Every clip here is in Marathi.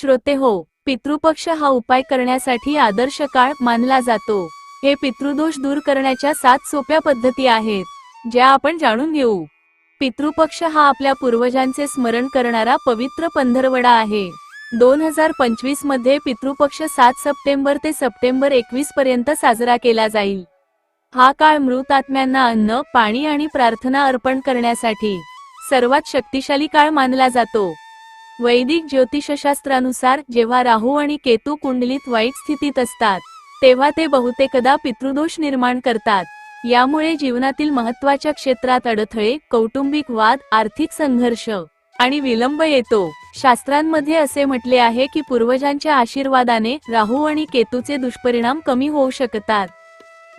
श्रोते हो पितृपक्ष हा उपाय करण्यासाठी आदर्श काळ मानला जातो. हे पितृदोष दूर करण्याच्या सात सोप्या पद्धती आहेत ज्या आपण जाणून घेऊ. पितृपक्ष हा आपल्या पूर्वजांचे स्मरण करणारा पवित्र पंधरवडा आहे. दोन हजार पंचवीसमध्ये पितृपक्ष सात सप्टेंबर ते सप्टेंबर एकवीस पर्यंत साजरा केला जाईल. हा काळ मृत आत्म्यांना अन्न पाणी आणि प्रार्थना अर्पण करण्यासाठी सर्वात शक्तिशाली काळ मानला जातो. वैदिक ज्योतिषशास्त्रानुसार जेव्हा राहू आणि केतू कुंडलीत वाईट स्थितीत असतात तेव्हा ते बहुतेकदा पितृदोष निर्माण करतात. यामुळे जीवनातील महत्त्वाच्या क्षेत्रात अडथळे कौटुंबिक वाद आर्थिक संघर्ष आणि विलंब येतो. शास्त्रांमध्ये असे म्हटले आहे की पूर्वजांच्या आशीर्वादाने राहू आणि केतूचे दुष्परिणाम कमी होऊ शकतात.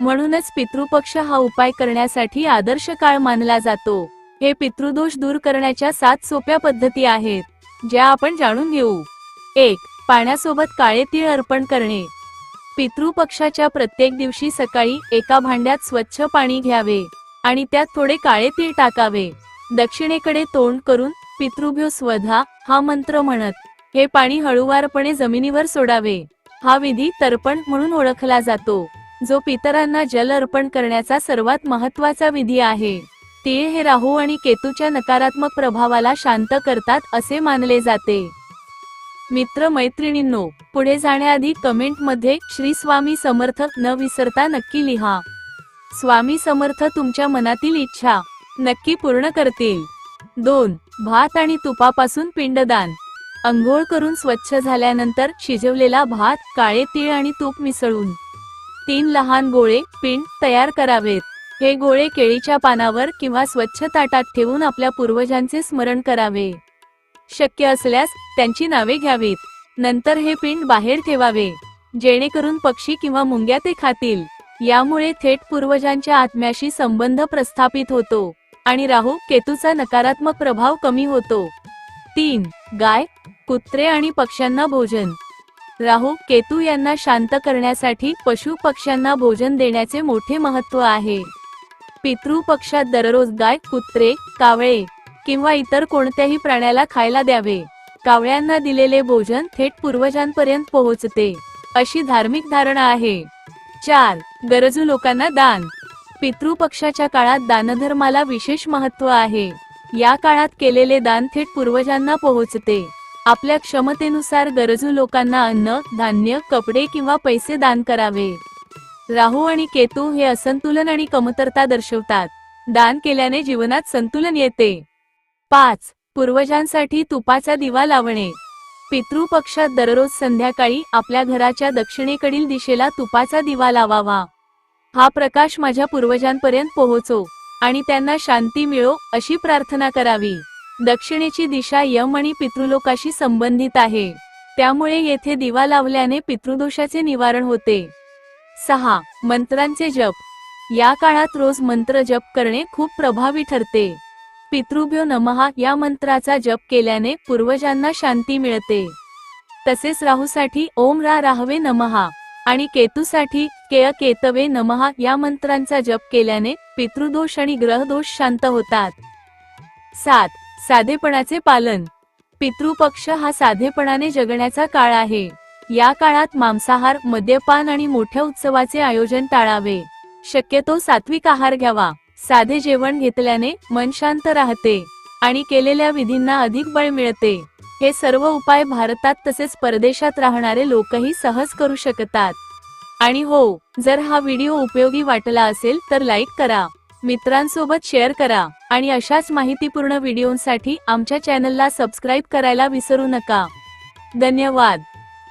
म्हणूनच पितृपक्ष हा उपाय करण्यासाठी आदर्श काळ मानला जातो. हे पितृदोष दूर करण्याच्या सात सोप्या पद्धती आहेत. ज्या आपण जाणून घेऊ. एक पाण्यासोबत काळे तीळ अर्पण करणे. पितृपक्षाच्या प्रत्येक दिवशी सकाळी एका भांड्यात स्वच्छ पाणी घ्यावे आणि त्यात थोडे काळे तीळ टाकावे. दक्षिणेकडे तोंड करून पितृभ्यो स्वधा हा मंत्र म्हणत हे पाणी हळूवारपणे जमिनीवर सोडावे. हा विधी तर्पण म्हणून ओळखला जातो जो पितरांना जल अर्पण करण्याचा सर्वात महत्त्वाचा विधी आहे. ते हे राहू आणि केतूच्या नकारात्मक प्रभावाला शांत करतात असे मानले जाते. मित्र मैत्रिणींनो पुढे जाण्याआधी कमेंटमध्ये श्री स्वामी समर्थ न विसरता नक्की लिहा. स्वामी समर्थ तुमच्या मनातील इच्छा नक्की पूर्ण करतील. दोन भात आणि तुपापासून पिंडदान. अंघोळ करून स्वच्छ झाल्यानंतर शिजवलेला भात काळे तीळ आणि तूप मिसळून. तीन लहान गोळे पिंड तयार करावेत. हे गोळे केळीच्या पानावर किंवा स्वच्छ ताटात ठेवून आपल्या पूर्वजांचे स्मरण करावे. शक्य असल्यास त्यांची नावे घ्यावीत. नंतर हे पिंड बाहेर ठेवावे. जेणेकरून पक्षी किंवा मुंग्या ते खातील. यामुळे थेट पूर्वजांच्या आत्म्याशी संबंध प्रस्थापित होतो आणि राहू केतूचा नकारात्मक प्रभाव कमी होतो. तीन. गाय कुत्रे आणि पक्ष्यांना भोजन. राहू केतू यांना शांत करण्यासाठी पशु पक्ष्यांना भोजन देण्याचे मोठे महत्त्व आहे. पितृ पक्षात दररोज गाय कुत्रे कावळे किंवा इतर कोणत्याही प्राण्याला खायला द्यावे. कावळ्यांना दिलेले भोजन थेट पूर्वजांपर्यंत पोहोचते. अशी धार्मिक धारणा आहे. चार. गरजू लोकांना दान. पितृपक्षाच्या काळात दानधर्माला विशेष महत्त्व आहे. या काळात केलेले दान थेट पूर्वजांना पोहोचते. आपल्या क्षमतेनुसार गरजू लोकांना अन्न धान्य कपडे किंवा पैसे दान करावे. राहू आणि केतू हे असंतुलन आणि कमतरता दर्शवतात. दान केल्याने जीवनात संतुलन येते. पाच. पूर्वजांसाठी तुपाचा दिवा लावणे. पितृपक्षात दररोज संध्याकाळी आपल्या घराच्या दक्षिणेकडील दिशेला तुपाचा दिवा लावावा. हा प्रकाश माझ्या पूर्वजांपर्यंत पोहोचो आणि त्यांना शांती मिळो अशी प्रार्थना करावी. दक्षिणेची दिशा यम आणि पितृलोकाशी संबंधित आहे. त्यामुळे येथे दिवा लावल्याने पितृदोषाचे निवारण होते. सहा मंत्रांचे जप. या काळात रोज मंत्र जप करणे खूप प्रभावी ठरते. पितृभ्यो नमहा या मंत्राचा जप केल्याने पूर्वजांना शांती मिळते. तसेच राहूसाठी ओम रा राहवे नमहा आणि केतूसाठी केय केतवे नमहा या मंत्रांचा जप केल्याने पितृदोष आणि ग्रहदोष शांत होतात. सात साधेपणाचे पालन. पितृपक्ष हा साधेपणाने जगण्याचा काळ आहे. या काळात मांसाहार मद्यपान आणि मोठ्या उत्सवाचे आयोजन टाळावे. शक्यतो सात्विक आहार घ्यावा. साधे जेवण घेतल्याने मन शांत राहते आणि केलेल्या विधींना अधिक बळ मिळते. हे सर्व उपाय भारतात तसेच परदेशात राहणारे लोकही सहज करू शकतात. आणि हो जर हा व्हिडिओ उपयोगी वाटला असेल तर लाईक करा मित्रांसोबत शेअर करा आणि अशाच माहितीपूर्ण व्हिडिओंसाठी आमच्या चॅनलला सबस्क्राईब करायला विसरू नका. धन्यवाद.